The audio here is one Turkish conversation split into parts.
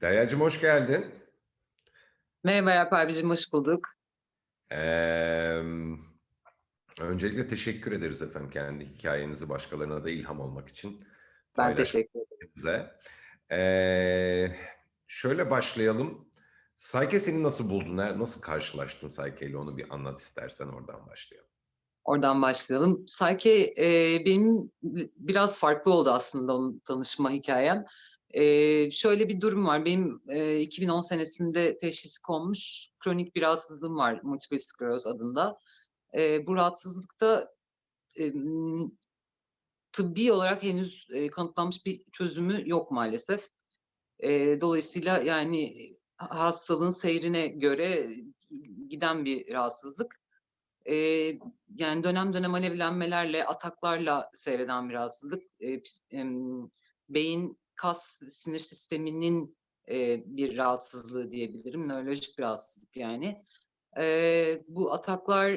Deryacığım hoş geldin. Merhaba Alp abicim, hoş bulduk. Emm, öncelikle teşekkür ederiz efendim kendi hikâyenizi başkalarına da ilham olmak için Ben teşekkür ederim. Eee, şöyle başlayalım. Sayke seni nasıl buldu? Ne nasıl karşılaştın Sayke'yle? Onu bir anlat istersen oradan başlayalım. Oradan başlayalım. Sayke, eee, benim bi biraz farklı oldu aslında onun tanışma hikâyem. Eee, şöyle bir durum var. Benim, eee, 2010 senesinde teşhis konmuş kronik bir rahatsızlığım var, multiple skleroz adında. Eee, bu rahatsızlıkta, emm, tıbbi olarak henüz, eee, kanıtlanmış bir çözümü yok maalesef. Eee, dolayısıyla yani ha hastalığın seyrine göre giden bir rahatsızlık. Eee, yani dönem dönem alevlenmelerle, ataklarla seyreden bir rahatsızlık. Emm, beyin, kas, sinir sisteminin, eee, bir rahatsızlığı diyebilirim. Nörolojik bir rahatsızlık yani. Eee, bu ataklar,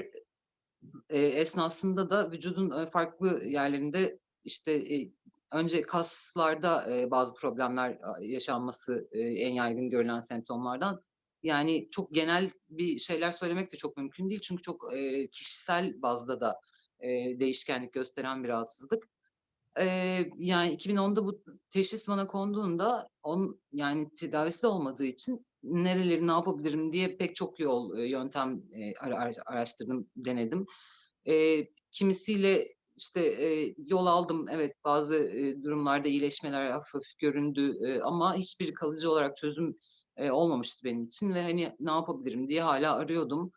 eee, esnasında da vücudun, eee, farklı yerlerinde, işte, eee, önce kaslarda, eee, bazı problemler, yaşanması, eee, en yaygın görülen semptomlardan. Yani çok genel bir şeyler söylemek de çok mümkün değil. Çünkü çok, eee, kişisel bazda da, eee, değişkenlik gösteren bir rahatsızlık. Eee, yani 2010'da bu teşhis bana konduğunda onun yani tedavisi de olmadığı için nereleri ne yapabilirim diye pek çok yol, eee, yöntem, ara araştırdım, denedim. Eee, kimisiyle, işte, eee, yol aldım. Evet, bazı, eee, durumlarda iyileşmeler hafif göründü, eee, ama hiçbir kalıcı olarak çözüm, eee, olmamıştı benim için ve, hani, ne yapabilirim diye hâlâ arıyordum.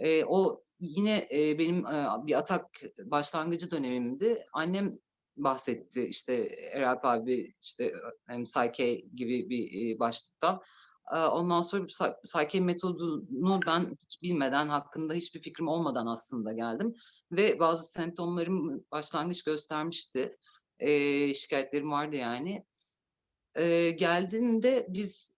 Eee, o yine, eee, benim, eee, bir atak başlangıcı dönemimdi. Annem bahsetti, işte, Eralp abi, işte, hani, Sayke gibi bir, başlıktan. Ondan sonra Sayke metodunu ben hiç bilmeden, hakkında hiçbir fikrim olmadan aslında geldim ve bazı semptomlarım başlangıç göstermişti. Eee, şikâyetlerim vardı yani. Eee, geldiğinde biz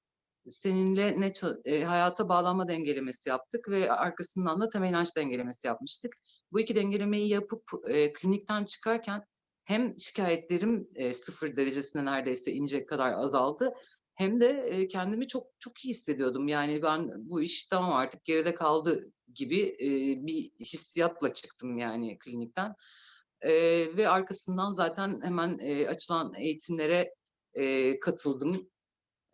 seninle ne eee, hayata bağlanma dengelemesi yaptık ve arkasından da temel inanç dengelemesi yapmıştık. Bu 2 dengelemeyi yapıp, eee, klinikten çıkarken hem şikâyetlerim, eee, 0 derecesine neredeyse inecek kadar azaldı hem de, eee, kendimi çok çok iyi hissediyordum. Yani ben bu iş tamam artık geride kaldı gibi, eee, bir hissiyatla çıktım yani klinikten. Eee, ve arkasından zaten hemen, eee, açılan eğitimlere, eee, katıldım.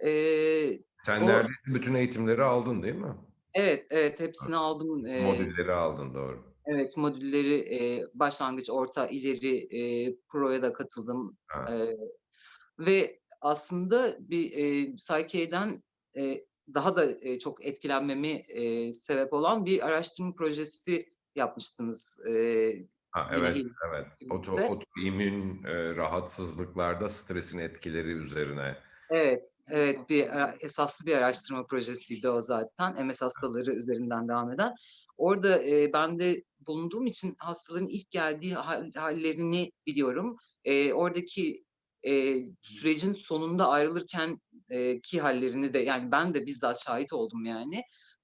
Eee, Sen o neredeyse bütün eğitimleri aldın, değil mi? Evet, evet, hepsini aldım. Eee Modülleri aldın, doğru. Evet, modülleri, eee, başlangıç, orta, ileri, eee, pro'ya da katıldım. Ha. Eee, ve aslında bir, eee, Sayke'den, eee, daha da, eee, çok etkilenmeme, eee, sebep olan bir araştırma projesi yapmıştınız, eee, Ha, evet, evet. Oto otoimmün, eee, rahatsızlıklarda stresin etkileri üzerine. Evet, evet, bir esaslı bir araştırma projesiydi o zaten, MS hastaları üzerinden devam eden. Orada, eee, ben de bulunduğum için hastaların ilk geldiği hâl hâllerini biliyorum. Eee, oradaki, eee, sürecin sonunda ayrılırken eee, ki hâllerini de yani ben de bizzat şahit oldum yani.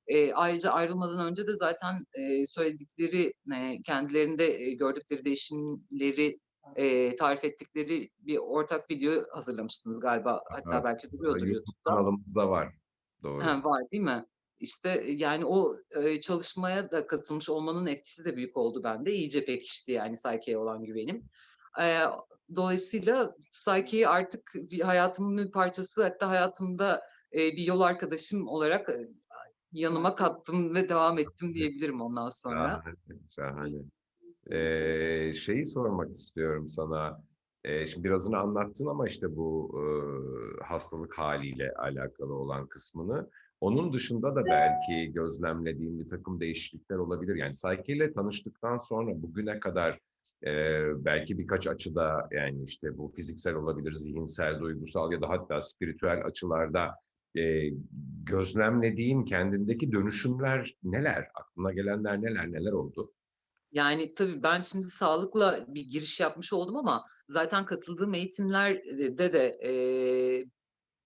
Eee, ayrıca ayrılmadan önce de zaten, eee, söyledikleri, eee, kendilerinde, eee, gördükleri değişimleri, eee, tarif ettikleri bir ortak video hazırlamıştınız galiba. Hatta belki duruyordur YouTube YouTube'da. kanalımızda var. Doğru. var değil mi? İşte, yani o, çalışmaya da katılmış olmanın etkisi de büyük oldu bende. İyice pekişti yani Sayke'ye olan güvenim. Dolayısıyla Sayke'yi artık bir hayatımın bir parçası hatta hayatımda, bir yol arkadaşım olarak, yanıma kattım ve devam ettim diyebilirim ondan sonra. Şahane, şahane. Eee, şeyi sormak istiyorum sana. Eee, şimdi birazını anlattın ama işte bu, ııı, hastalık hâliyle alakalı olan kısmını. Onun dışında da belki gözlemlediğin birtakım değişiklikler olabilir. Yani Sayke'yle tanıştıktan sonra bugüne kadar, eee, belki birkaç açıda yani işte bu fiziksel olabilir, zihinsel, duygusal ya da hatta spiritüel açılarda, eee, gözlemlediğin kendindeki dönüşümler neler? Aklına gelenler neler? Neler oldu? Yani tabii ben şimdi sağlıkla bir giriş yapmış oldum ama zaten katıldığım eğitimler eee, de eee,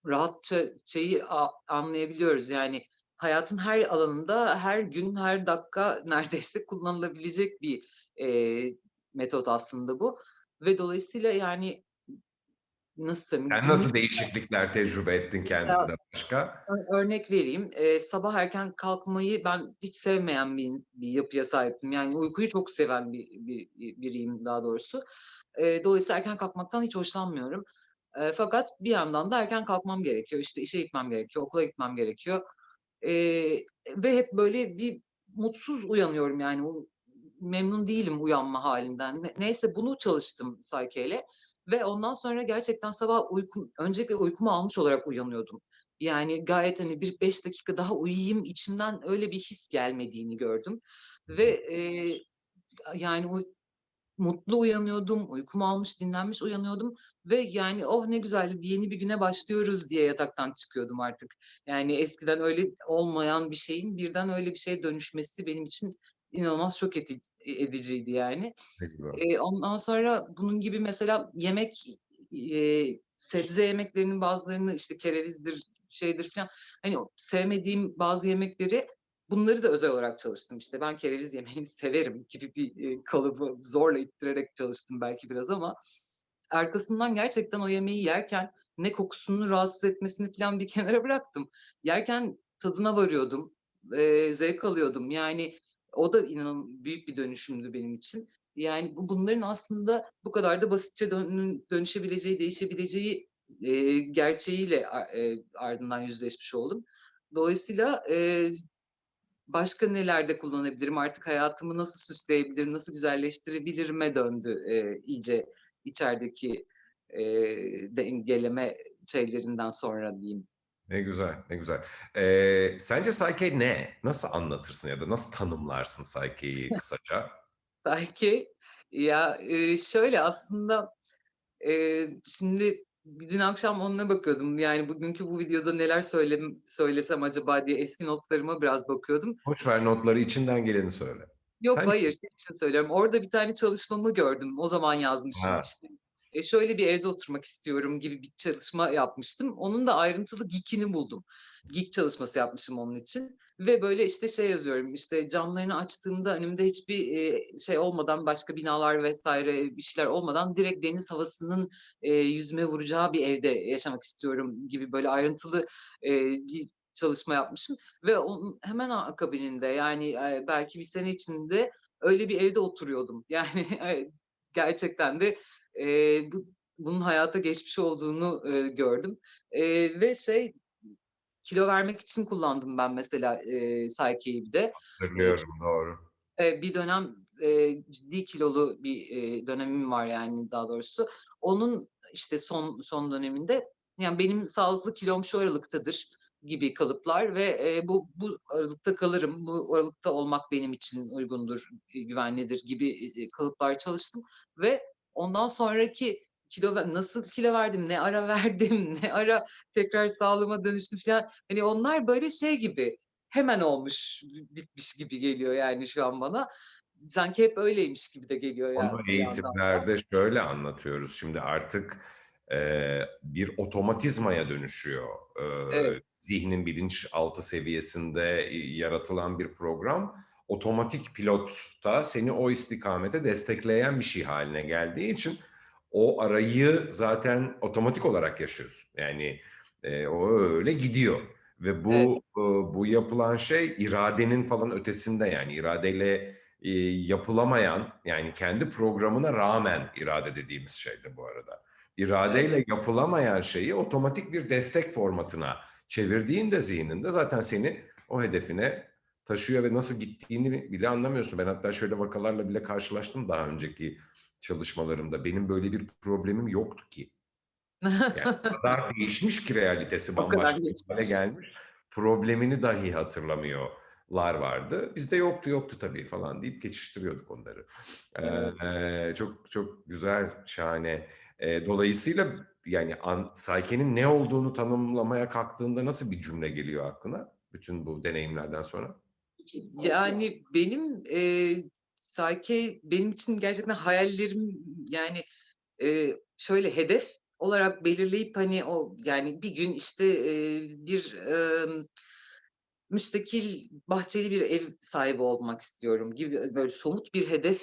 rahatça şeyi anlayabiliyoruz. Yani hayatın her alanında, her gün, her dakika neredeyse kullanılabilecek bir, eee, metot aslında bu ve dolayısıyla yani nasıl günlük- nasıl değişiklikler tecrübe ettin kendinde başka? Örnek vereyim. Ee, sabah erken kalkmayı ben hiç sevmeyen bir, bir yapıya sahiptim. Yani uykuyu çok seven bir, bir, biriyim daha doğrusu. Ee, dolayısıyla erken kalkmaktan hiç hoşlanmıyorum. Fakat bir yandan da erken kalkmam gerekiyor. İşte işe gitmem gerekiyor, okula gitmem gerekiyor. Ee, ve hep böyle bir mutsuz uyanıyorum yani. O, memnun değilim uyanma halinden. Ne- neyse bunu çalıştım Sayke'yle. Ve ondan sonra gerçekten sabah uykum, öncelikle uykumu almış olarak uyanıyordum. Yani gayet hani bir beş dakika daha uyuyayım içimden öyle bir his gelmediğini gördüm. Ve e, yani uy- mutlu uyanıyordum, uykumu almış, dinlenmiş uyanıyordum ve yani oh ne güzel yeni bir güne başlıyoruz diye yataktan çıkıyordum artık. Yani eskiden öyle olmayan bir şeyin birden öyle bir şeye dönüşmesi benim için inanılmaz şok edi- ediciydi yani. Eee, ondan sonra bunun gibi mesela yemek, eee, sebze yemeklerinin bazılarını işte kerevizdir, şeydir filan hani sevmediğim bazı yemekleri bunları da özel olarak çalıştım. İşte ben kereviz yemeğini severim gibi bir eee, kalıbı zorla ittirerek çalıştım belki biraz ama arkasından gerçekten o yemeği yerken ne kokusunu rahatsız etmesini filan bir kenara bıraktım. Yerken tadına varıyordum, eee, zevk alıyordum. Yani o da inanın büyük bir dönüşümdü benim için. Yani bu bunların aslında bu kadar da basitçe dön dönüşebileceği, değişebileceği, eee, gerçeğiyle eee, ardından yüzleşmiş oldum. Dolayısıyla, eee, başka nelerde kullanabilirim, artık hayatımı nasıl süsleyebilirim, nasıl güzelleştirebilirime döndü, eee, iyice içerideki, eee, dengeleme şeylerinden sonra diyeyim. Ne güzel, ne güzel. Ee, sence Psyche ne? Nasıl anlatırsın ya da nasıl tanımlarsın Psyche'yi kısaca? Belki ya, eee, şöyle aslında, eee, şimdi dün akşam ona bakıyordum. Yani bugünkü bu videoda neler söylem söylesem acaba diye eski notlarıma biraz bakıyordum. Boş ver notları, içinden geleni söyle. Yok Sen- hayır, şey için söylüyorum. Orada bir tane çalışmamı gördüm. O zaman yazmışım Ha. işte. E, şöyle bir evde oturmak istiyorum gibi bir çalışma yapmıştım. Onun da ayrıntılı geek'ini buldum. Geek çalışması yapmışım onun için. Ve böyle işte şey yazıyorum. işte camlarını açtığımda önümde hiçbir e, şey olmadan başka binalar vesaire bir şeyler olmadan direkt deniz havasının e, yüzüme vuracağı bir evde yaşamak istiyorum gibi böyle ayrıntılı bir çalışma yapmışım. Ve onun hemen akabininde yani belki bir sene içinde öyle bir evde oturuyordum. Yani gerçekten de bu, bunun hayata geçmiş olduğunu e, gördüm. E, ve şey kilo vermek için kullandım ben mesela e, Psyche'yi bir de. Hatırlıyorum, doğru. E, bir dönem e, ciddi kilolu bir e, dönemim var yani daha doğrusu. Onun işte son son döneminde yani benim sağlıklı kilom şu aralıktadır gibi kalıplar ve e, bu bu aralıkta kalırım, bu aralıkta olmak benim için uygundur, e, güvenlidir gibi e, kalıplar çalıştım ve ondan sonraki kilo nasıl kilo verdim, ne ara verdim, ne ara tekrar sağlığıma dönüştüm falan. Hani onlar böyle şey gibi hemen olmuş, bitmiş gibi geliyor yani şu an bana. Sanki hep öyleymiş gibi de geliyor ya. Onu bir yandan da. eğitimlerde şöyle anlatıyoruz. Şimdi artık e, bir otomatizmaya dönüşüyor. E, Evet. Zihnin bilinçaltı seviyesinde yaratılan bir program. Otomatik pilotta seni o istikamete destekleyen bir şey haline geldiği için o arayı zaten otomatik olarak yaşıyorsun. Yani e, o öyle gidiyor. Ve bu Evet. e, bu yapılan şey iradenin falan ötesinde yani iradeyle e, yapılamayan yani kendi programına rağmen irade dediğimiz şeyde bu arada. İradeyle yapılamayan şeyi otomatik bir destek formatına çevirdiğinde zihninde zaten seni o hedefine taşıyor ve nasıl gittiğini bile anlamıyorsun. Ben hatta şöyle vakalarla bile karşılaştım daha önceki çalışmalarımda. Benim böyle bir problemim yoktu ki. Yani o kadar değişmiş ki realitesi bambaşka bir hale gelmiş. Problemini dahi hatırlamıyorlar vardı. Bizde yoktu yoktu tabii falan deyip geçiştiriyorduk onları. Ee, çok çok güzel, şahane. Ee, dolayısıyla yani an, Sayke'nin ne olduğunu tanımlamaya kalktığında nasıl bir cümle geliyor aklına? Bütün bu deneyimlerden sonra. Yani benim eee Psyche benim için gerçekten hayallerim yani eee, şöyle hedef olarak belirleyip hani o yani bir gün işte eee, bir emm, müstakil bahçeli bir ev sahibi olmak istiyorum gibi böyle somut bir hedef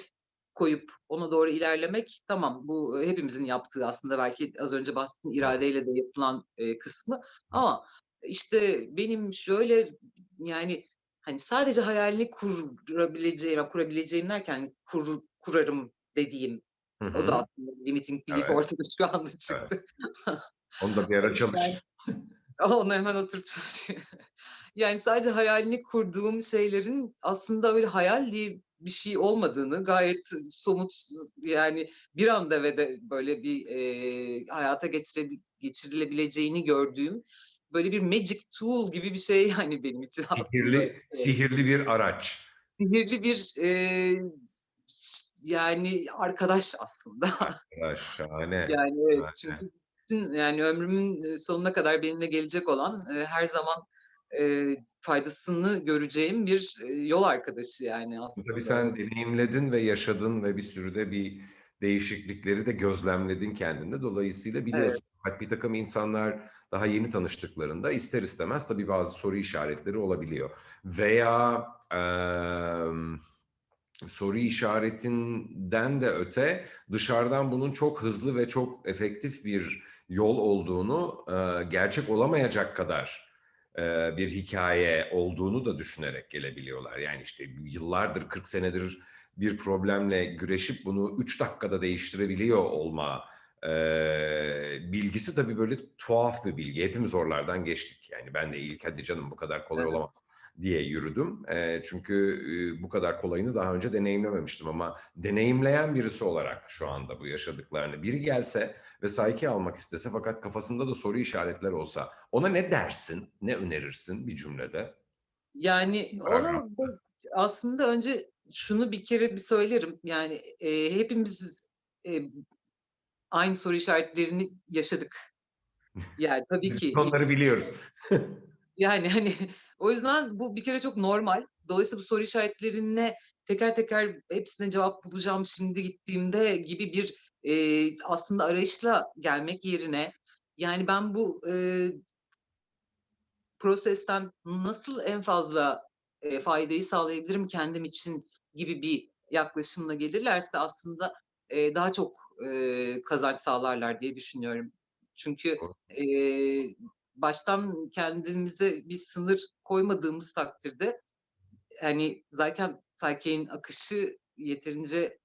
koyup ona doğru ilerlemek tamam bu hepimizin yaptığı aslında belki az önce bahsettiğim iradeyle de yapılan e, kısmı ama işte benim şöyle yani hani sadece hayalini kurabileceğim, kurabileceğim derken kur, kurarım dediğim Hı o da aslında limiting belief Evet. ortada şu anda çıktı. Onu da bir ara çalış. Yani onu hemen oturup çalışıyor. Yani sadece hayalini kurduğum şeylerin aslında öyle hayal diye bir şey olmadığını gayet somut yani bir anda ve de böyle bir e, hayata geçire, geçirilebileceğini gördüğüm böyle bir magic tool gibi bir şey yani benim için aslında. Sihirli, sihirli bir araç. Sihirli bir e, yani arkadaş aslında. Arkadaş, şahane. Yani evet Şahane. çünkü bütün yani ömrümün sonuna kadar benimle gelecek olan e, her zaman e, faydasını göreceğim bir e, yol arkadaşı yani aslında. Tabii sen deneyimledin ve yaşadın ve bir sürü de bir değişiklikleri de gözlemledin kendinde. Dolayısıyla biliyorsun evet. bir takım insanlar daha yeni tanıştıklarında ister istemez tabii bazı soru işaretleri olabiliyor. Veya e, soru işaretinden de öte dışarıdan bunun çok hızlı ve çok efektif bir yol olduğunu, e, gerçek olamayacak kadar e, bir hikaye olduğunu da düşünerek gelebiliyorlar. Yani işte yıllardır, 40 senedir bir problemle güreşip bunu 3 dakikada değiştirebiliyor olma e, bilgisi tabii böyle tuhaf bir bilgi. Hepimiz oralardan geçtik. Yani ben de ilk hadi canım bu kadar kolay Evet. olamaz diye yürüdüm. E, çünkü e, bu kadar kolayını daha önce deneyimlememiştim ama deneyimleyen birisi olarak şu anda bu yaşadıklarını biri gelse ve sayki almak istese fakat kafasında da soru işaretler olsa ona ne dersin, ne önerirsin bir cümlede? Yani ona aslında önce şunu bir kere bir söylerim. Yani e, hepimiz e, aynı soru işaretlerini yaşadık. Yani tabii ki. Onları biliyoruz. yani hani o yüzden bu bir kere çok normal. Dolayısıyla bu soru işaretlerine teker teker hepsine cevap bulacağım şimdi gittiğimde gibi bir e, aslında arayışla gelmek yerine yani ben bu e, prosesten nasıl en fazla e, faydayı sağlayabilirim kendim için gibi bir yaklaşımla gelirlerse aslında e, daha çok e, kazanç sağlarlar diye düşünüyorum. Çünkü e, baştan kendimize bir sınır koymadığımız takdirde yani zaten Psyche'in akışı yeterince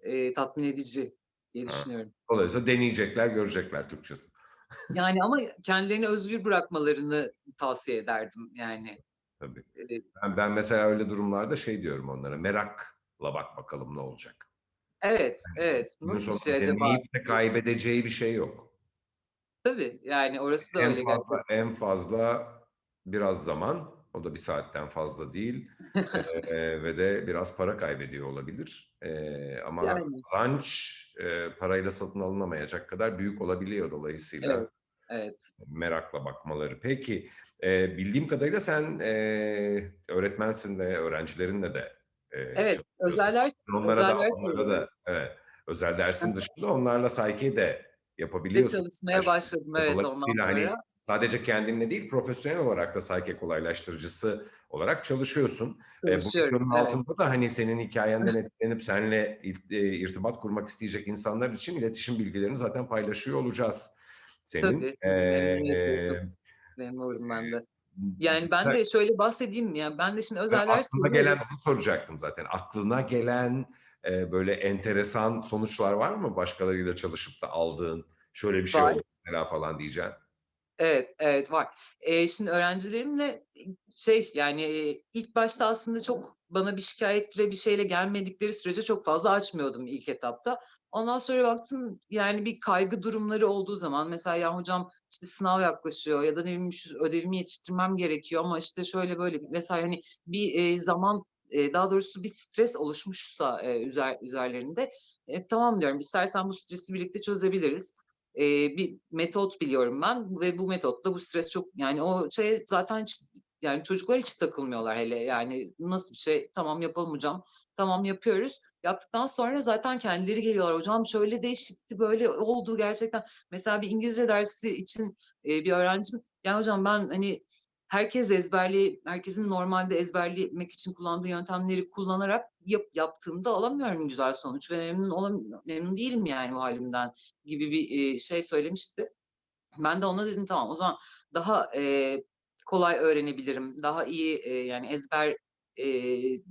e, tatmin edici diye düşünüyorum. Dolayısıyla deneyecekler, görecekler Türkçesi. Yani ama kendilerini özgür bırakmalarını tavsiye ederdim yani. Tabii. Ben, ben mesela öyle durumlarda şey diyorum onlara, merakla bak bakalım ne olacak. Evet, evet. Şey acaba? de kaybedeceği bir şey yok. Tabii yani orası da en öyle fazla, gerçekten. En fazla biraz zaman, o da bir saatten fazla değil ee, ve de biraz para kaybediyor olabilir. Ee, ama Yani. kazanç e, parayla satın alınamayacak kadar büyük olabiliyor dolayısıyla. Evet, evet. Merakla bakmaları. Peki, e, bildiğim kadarıyla sen e, öğretmensin ve öğrencilerinle de e, Evet, özel ders, onlara özel da, ders onlara da evet, özel dersin dışında onlarla sayki de yapabiliyorsun. çalışmaya başladım evet ondan Dolayısıyla sonra. Hani sadece kendinle değil profesyonel olarak da sayki kolaylaştırıcısı olarak çalışıyorsun. Çalışıyorum, Bu evet. altında da hani senin hikayenden etkilenip seninle irtibat kurmak isteyecek insanlar için iletişim bilgilerini zaten paylaşıyor olacağız. Senin. Tabii, Ee, memnunum ben de. Yani ben de şöyle bahsedeyim yani ben de şimdi özel ders aklına gelen onu soracaktım zaten. Aklına gelen e, böyle enteresan sonuçlar var mı başkalarıyla çalışıp da aldığın şöyle bir şey var. oldu mesela falan diyeceğim. Evet, evet var. Ee, şimdi öğrencilerimle şey yani ilk başta aslında çok bana bir şikayetle bir şeyle gelmedikleri sürece çok fazla açmıyordum ilk etapta. Ondan sonra baktım yani bir kaygı durumları olduğu zaman mesela ya hocam işte sınav yaklaşıyor ya da ne bileyim ödevimi yetiştirmem gerekiyor ama işte şöyle böyle mesela hani bir e, zaman e, daha doğrusu bir stres oluşmuşsa e, üzer, üzerlerinde e, tamam diyorum istersen bu stresi birlikte çözebiliriz. E, bir metot biliyorum ben ve bu metotla bu stres çok yani o şey zaten hiç, yani çocuklar hiç takılmıyorlar hele yani nasıl bir şey tamam yapalım hocam tamam yapıyoruz. Yaptıktan sonra zaten kendileri geliyorlar. Hocam şöyle değişikti böyle oldu gerçekten. Mesela bir İngilizce dersi için e, bir öğrencim yani hocam ben hani herkes ezberli herkesin normalde ezberlemek için kullandığı yöntemleri kullanarak yap yaptığımda alamıyorum güzel sonuç ve memnun olam memnun değilim yani bu hâlimden gibi bir, şey söylemişti. Ben de ona dedim tamam o zaman daha, eee, kolay öğrenebilirim, daha iyi, eee, yani ezber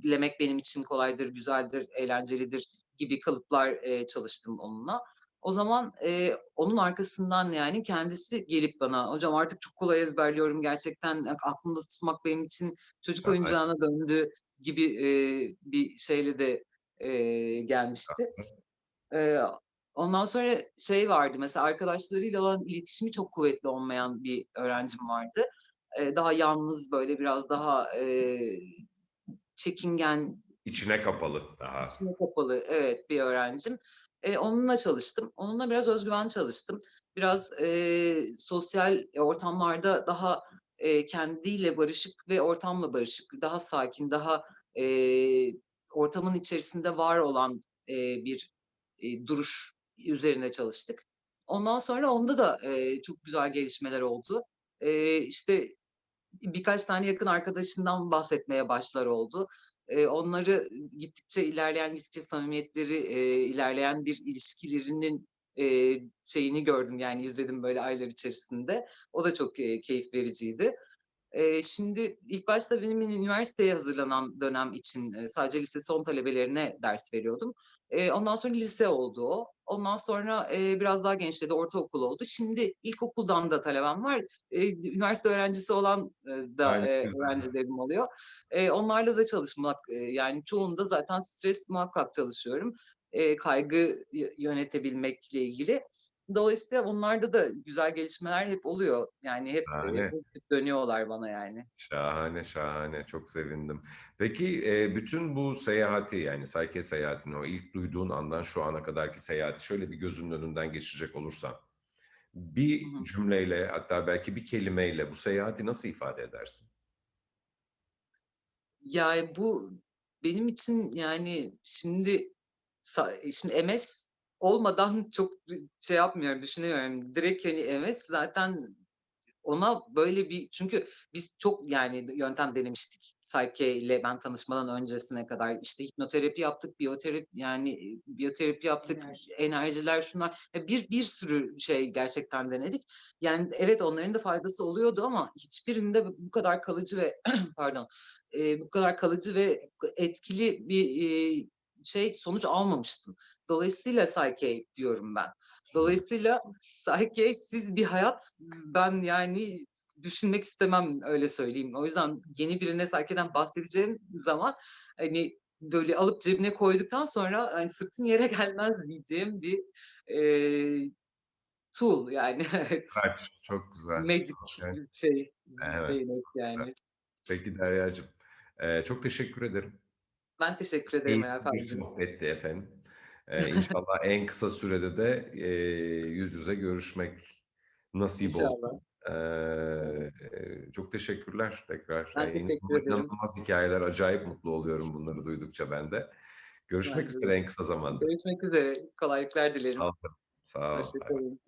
lemek benim için kolaydır, güzeldir, eğlencelidir gibi kalıplar, eee, çalıştım onunla. O zaman, eee, onun arkasından yani kendisi gelip bana hocam artık çok kolay ezberliyorum gerçekten ak aklımda tutmak benim için çocuk Şahane. oyuncağına döndü gibi, eee, bir şeyle de, eee, gelmişti. Eee, ondan sonra şey vardı mesela arkadaşlarıyla olan iletişimi çok kuvvetli olmayan bir öğrencim vardı. Eee, daha yalnız böyle biraz daha, eee, çekingen İçine kapalı daha. içine kapalı, evet, bir öğrencim. Eee, onunla çalıştım. Onunla biraz öz güven çalıştım. Biraz, eee, sosyal ortamlarda daha, eee, kendiyle barışık ve ortamla barışık, daha sakin, daha, eee, ortamın içerisinde var olan, eee, bir, eee, duruş üzerine çalıştık. Ondan sonra onda da, eee, çok güzel gelişmeler oldu. Eee, işte, birkaç tane yakın arkadaşından bahsetmeye başlar oldu. Eee, onları gittikçe ilerleyen, gittikçe samimiyetleri, eee, ilerleyen bir ilişkilerinin, eee, şeyini gördüm, yani izledim böyle aylar içerisinde. O da çok, eee, keyif vericiydi. Eee, şimdi ilk başta benim üniversiteye hazırlanan dönem için, eee, sadece lise son talebelerine ders veriyordum. Eee, ondan sonra lise oldu o. Ondan sonra, eee, biraz daha genişledi, ortaokul oldu. Şimdi ilkokuldan da talebem var. Eee, üniversite öğrencisi olan, ııı, da, güzel. öğrencilerim oluyor. Eee, onlarla da çalışmak, eee, yani çoğunda zaten stres muhakkak çalışıyorum. Eee, kaygı yö yönetebilmekle ilgili. Dolayısıyla onlarda da güzel gelişmeler hep oluyor. Yani hep, Şahane. dönüyorlar bana yani. Şahane, şahane. Çok sevindim. Peki, bütün bu seyahati, yani Sayke seyahatini, o ilk duyduğun andan şu ana kadarki seyahati şöyle bir gözünün önünden geçirecek olursan, bir hı. cümleyle hatta belki bir kelimeyle bu seyahati nasıl ifade edersin? Ya, bu benim için, yani, şimdi sa şimdi MS olmadan çok şey yapmıyorum, düşünemiyorum. Direkt, hani, MS zaten ona böyle bir çünkü biz çok, yani, yöntem denemiştik Sayke ile ben tanışmadan öncesine kadar. İşte, hipnoterapi yaptık, biyoterapi, yani, biyoterapi yaptık, Enerji. enerjiler, şunlar. Ya, bir bir sürü şey gerçekten denedik. Yani, evet, onların da faydası oluyordu ama hiçbirinde bu kadar kalıcı ve pardon, bu kadar kalıcı ve etkili bir, şey, sonuç almamıştım. Dolayısıyla Sayke diyorum ben. Dolayısıyla Sayke'siz bir hayat ben, yani, düşünmek istemem, öyle söyleyeyim. O yüzden yeni birine Sayke'den bahsedeceğim zaman, hani, böyle alıp cebine koyduktan sonra, hani, "Sırtın yere gelmez." diyeceğim bir, eee, tool yani, evet. Çok güzel. Magic Okay. şey, Evet. yani. Peki Deryacığım, eee, çok teşekkür ederim. Ben teşekkür ederim bir abicim. sohbetti efendim. Eee, inşallah en kısa sürede de, eee, yüz yüze görüşmek nasip İnşallah. olsun. Eee, çok teşekkürler tekrar. Ben Eee, teşekkür ederim. inanılmaz hikâyeler, acayip mutlu oluyorum bunları duydukça ben de. Görüşmek Ben de. üzere en kısa zamanda. Görüşmek üzere. Kolaylıklar dilerim. Sağ ol. Sağ ol. Hoşça Bay bay. kalın.